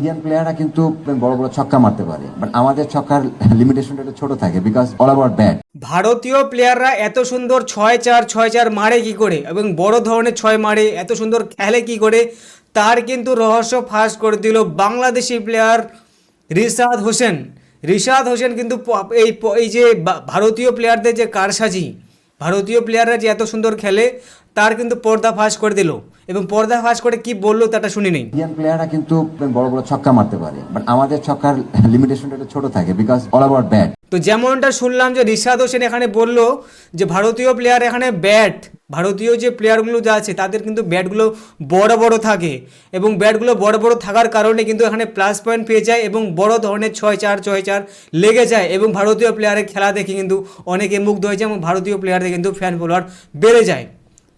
Indian প্লেয়াররা কিন্তু বড় বড় ছক্কা মারতে পারে। বাট আমাদের ছক্কার লিমিটেশনটা ছোট থাকে বিকজ অল আবার ব্যাট ভারতীয় প্লেয়াররা এত সুন্দর ছয় চার ছয় চার মারে কি করে? এবং বড় ধরনের ছয় মারে, এত সুন্দর খেলে কি করে? তার কিন্তু রহস্য ফাঁস করে দিল বাংলাদেশি প্লেয়ার রিশাদ হোসেন। রিশাদ হোসেন কিন্তু এই এই যে ভারতীয় প্লেয়ারদের যে কারসাজি ভারতীয় প্লেয়াররা যে এত সুন্দর খেলে তার কিন্তু পর্দা ফাঁস করে দিল। এবং পর্দা ফাঁস করে কি বলল তাটা শুনি নেই। ইন্ডিয়ান প্লেয়াররা কিন্তু বড় বড় ছক্কা মারতে পারে বাট আমাদের ছক্কার লিমিটেশনটা একটু ছোট থাকে বিকজ অল অ্যাবাউট ব্যাট তো যেমনটা শুনলাম যে ঋষাদ হোসেন এখানে বলল যে ভারতীয় প্লেয়ার এখানে ব্যাট ভারতীয় যে প্লেয়ারগুলো যা আছে, তাদের কিন্তু ব্যাটগুলো বড় বড় থাকে। এবং ব্যাটগুলো বড় বড় থাকার কারণে কিন্তু এখানে প্লাস পয়েন্ট পেয়ে যায় এবং বড় ধরনের ছয় চার ছয় চার লেগে যায় এবং ভারতীয় প্লেয়ারের খেলা দেখে কিন্তু অনেকে মুগ্ধ হয়ে যায় এবং ভারতীয় প্লেয়ারদের কিন্তু ফ্যান ফলোয়ার বেড়ে যায়।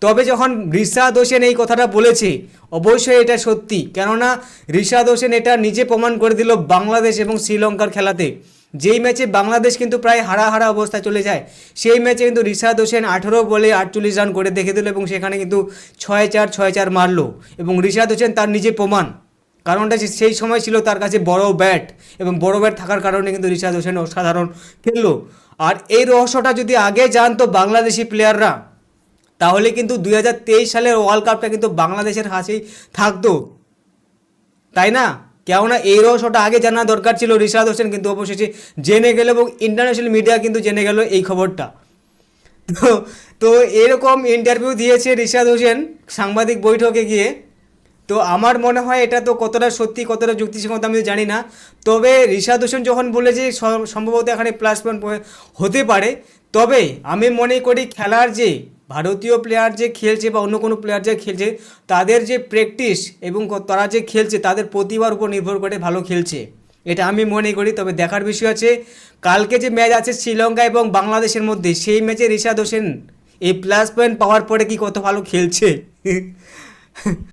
তবে যখন রিশাদ হোসেন এই কথাটা বলেছে, অবশ্যই এটা সত্যি। কেননা রিশাদ হোসেন এটা নিজে প্রমাণ করে দিল বাংলাদেশ এবং শ্রীলঙ্কার খেলাতে। যেই ম্যাচে বাংলাদেশ কিন্তু প্রায় হারা হারা অবস্থায় চলে যায়, সেই ম্যাচে কিন্তু রিশাদ হোসেন আঠেরো বলে আটচল্লিশ রান করে দেখে দিল এবং সেখানে কিন্তু ছয় চার ছয় চার মারলো এবং রিশাদ হোসেন তার নিজে প্রমাণ। কারণটা সেই সময় ছিল তার কাছে বড় ব্যাট এবং বড় ব্যাট থাকার কারণে কিন্তু রিশাদ হোসেন অসাধারণ খেললো। আর এই রহস্যটা যদি আগে জানতো বাংলাদেশি প্লেয়াররা তাহলে কিন্তু দুই হাজার তেইশ সালের ওয়ার্ল্ড কাপটা কিন্তু বাংলাদেশের হাসেই থাকতো। তাই না? কেননা এই রহস্যটা আগে জানা দরকার ছিল রিশাদ হোসেন কিন্তু অবশেষে জেনে গেল এবং ইন্টারন্যাশনাল মিডিয়া কিন্তু জেনে গেল এই খবরটা। তো তো এরকম ইন্টারভিউ দিয়েছে রিশাদ হোসেন সাংবাদিক বৈঠকে গিয়ে। তো আমার মনে হয় এটা তো কতটা সত্যি, কতটা যুক্তিসঙ্গত আমি জানি না। তবে রিশাদ হোসেন যখন বলে যে সম্ভবত এখানে প্লাস পয়েন্ট হতে পারে, তবে আমি মনে করি খেলার যে ভারতীয় প্লেয়ার যে খেলছে বা অন্য কোনো প্লেয়ার যে খেলছে, তাদের যে প্র্যাকটিস এবং তারা যে খেলছে, তাদের প্রতিভার উপর নির্ভর করে ভালো খেলছে। এটা আমি মনে করি, তবে দেখার বিষয় আছে কালকে যে ম্যাচ আছে শ্রীলঙ্কা এবং বাংলাদেশের মধ্যে, সেই ম্যাচে ঋষাদ হোসেন এই প্লাস পয়েন্ট পাওয়ার পরে কি কত ভালো খেলছে?